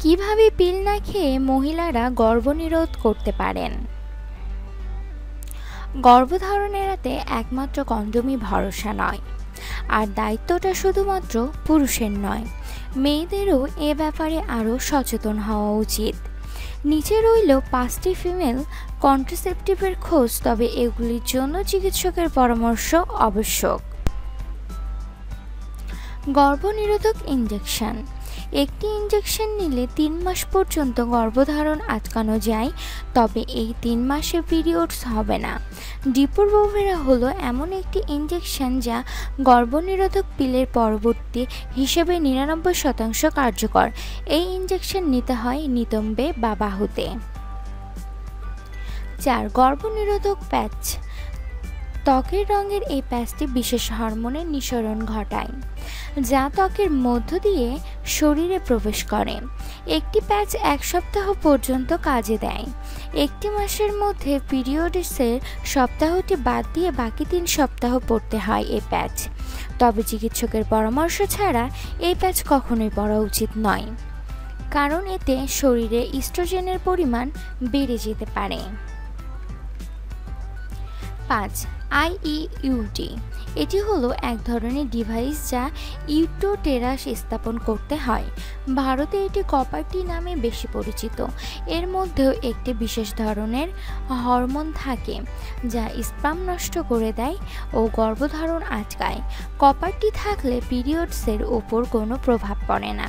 কীভাবে পিল না খেয়ে মহিলারা গর্ভনিরোধ করতে পারেন? গর্ভধারণ এড়াতে একমাত্র কন্ডমই ভরসা নয়। আর দায়িত্বটা শুধুমাত্র পুরুষের নয়, মেয়েদেরও এ ব্যাপারে আরও সচেতন হওয়া উচিত। নিচে রইল পাঁচটি ফিমেল কন্ট্রাসেপটিভের খোঁজ, তবে এগুলির জন্য চিকিৎসকের পরামর্শ আবশ্যক। গর্ভনিরোধক ইঞ্জেকশন একটি ইঞ্জেকশন নিলে তিন মাস পর্যন্ত গর্ভধারণ আটকানো যায়, তবে এই তিন মাসে পিরিয়ডস হবে না। ডিপোরবোভেরা হলো এমন একটি ইঞ্জেকশন যা গর্ভনিরোধক পিলের পরবর্তী হিসেবে নিরানব্বই শতাংশ কার্যকর। এই ইঞ্জেকশন নিতে হয় নিতম্বে বা বাহুতে। চার, গর্ভনিরোধক প্যাচ। ত্বকের রঙের এই প্যাচটি বিশেষ হরমোনের নিঃসরণ ঘটায়। যা ত্বকের মধ্য দিয়ে শরীরে প্রবেশ করে। একটি প্যাচ এক সপ্তাহ পর্যন্ত কাজে দেয়। একটি মাসের মধ্যে পিরিয়ডসের সপ্তাহটি বাদ দিয়ে বাকি তিন সপ্তাহ পড়তে হয় এই প্যাচ। তবে চিকিৎসকের পরামর্শ ছাড়া এই প্যাচ কখনোই পড়া উচিত নয়। কারণ এতে শরীরে ইস্ট্রোজেনের পরিমাণ বেড়ে যেতে পারে। পাঁচ আইইউটি এটি হলো এক ধরনের ডিভাইস যা ইউটো টেরাস স্থাপন করতে হয়। ভারতে এটি কপারটি নামে বেশি পরিচিত। এর মধ্যেও একটি বিশেষ ধরনের হরমোন থাকে, যা স্পাম নষ্ট করে দেয় ও গর্ভধারণ আটকায়। কপারটি থাকলে পিরিয়ডসের ওপর কোনো প্রভাব পড়ে না।